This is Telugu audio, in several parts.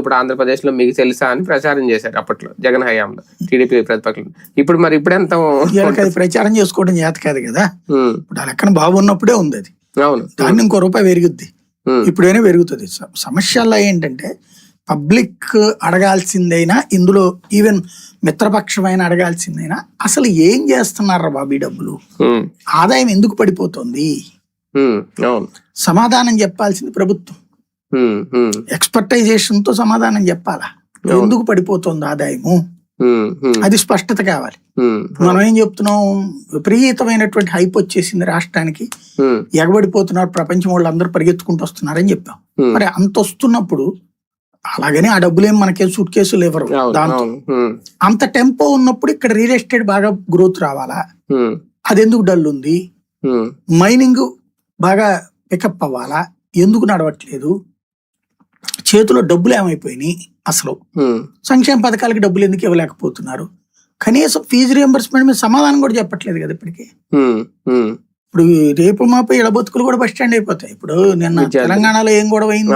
ఇప్పుడు ఆంధ్రప్రదేశ్లో మీకు తెలుసా అని ప్రచారం చేశారు అప్పట్లో జగన్ హయాంలో టీడీపీ ప్రతిపక్షం. ఇప్పుడు మరి ఇప్పుడు ఎంత ప్రచారం చేసుకోవడం చేత కాదు. కదా ఇప్పుడు ఆ లెక్కన బాగున్నప్పుడే ఉంది అది. అవును. దాన్ని ఇంకో రూపాయి పెరుగుద్ది. ఇప్పుడైనా పెరుగుతుంది. సమస్యల్లో ఏంటంటే పబ్లిక్ అడగాల్సిందైనా ఇందులో ఈవెన్ మిత్రపక్షమైన అడగాల్సిందైనా అసలు ఏం చేస్తున్నారా బాబు డబ్బులు? ఆదాయం ఎందుకు పడిపోతుంది? సమాధానం చెప్పాల్సింది ప్రభుత్వం. ఎక్స్పర్టైజేషన్తో సమాధానం చెప్పాలా. ఎందుకు పడిపోతుంది ఆదాయము? అది స్పష్టత కావాలి. మనం ఏం చెప్తున్నాం? విపరీతమైనటువంటి హైప్ వచ్చేసింది రాష్ట్రానికి. ఎగబడిపోతున్నారు ప్రపంచం వాళ్ళు అందరూ పరిగెత్తుకుంటూ వస్తున్నారని చెప్పాం. మరి అంత వస్తున్నప్పుడు అలాగని ఆ డబ్బులేం మనకేం సూట్ కేసులు ఇవ్వరు దాంతో. అంత టెంపో ఉన్నప్పుడు ఇక్కడ రియల్ ఎస్టేట్ బాగా గ్రోత్ రావాలా? అది ఎందుకు డల్ ఉంది మైనింగ్ బాగా పికప్ అవ్వాలా? ఎందుకు నడవట్లేదు? చేతిలో డబ్బులు ఏమైపోయినాయి? అసలు. సంక్షేమ పథకాలకి డబ్బులు ఎందుకు ఇవ్వలేకపోతున్నారు? కనీసం ఫీజు రియంబర్స్మెంట్ మీద సమాధానం కూడా చెప్పట్లేదు కదా ఇప్పటికి. ఇప్పుడు రేపు మాపై బతుకులు కూడా బస్ స్టాండ్ అయిపోతాయి. ఇప్పుడు నిన్న. తెలంగాణలో ఏం గొడవ అయింది?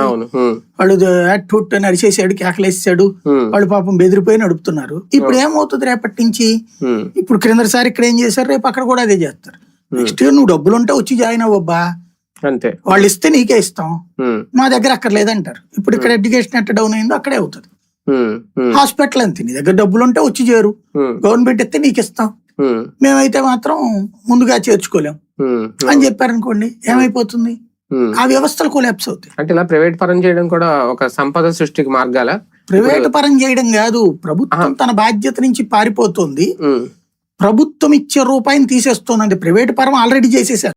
వాళ్ళు యాట్ఫుట్ అని అరిచేసాడు కేకలేసాడు. వాళ్ళు పాపం బెదిరిపోయి నడుపుతున్నారు. ఇప్పుడు ఏమవుతుంది రేపటి నుంచి? ఇప్పుడు క్రిందసారి ఇక్కడ ఏం చేశారు? రేపు అక్కడ కూడా అదే చేస్తారు. నెక్స్ట్ ఇయర్ నువ్వు డబ్బులు ఉంటే వచ్చి జాయిన్ అవ్వబ్బా. అంతే. వాళ్ళు ఇస్తే నీకే ఇస్తాం. మా దగ్గర అక్కర్లేదంటారు ఇప్పుడు ఇక్కడ ఎడ్యుకేషన్ ఎట్ట డౌన్ అయిందో అక్కడే అవుతుంది. హాస్పిటల్ అంతే. నీ దగ్గర డబ్బులు ఉంటే వచ్చి చేరు. గవర్నమెంట్ ఇస్తే నీకు ఇస్తాం మేమైతే మాత్రం ముందుగా చేర్చుకోలేం. అని చెప్పారనుకోండి ఏమైపోతుంది. ఆ వ్యవస్థలు కొలాప్స్ అవుతాయి. అంటే ఇలా ప్రైవేట్ పరం చేయడం కూడా ఒక సంపద సృష్టికి మార్గాల? ప్రైవేట్ పరం చేయడం కాదు. ప్రభుత్వం తన బాధ్యత నుంచి పారిపోతుంది. ప్రభుత్వం ఇచ్చే రూపాయిని తీసేస్తోందండి. ప్రైవేట్ పరం ఆల్రెడీ చేసేసారు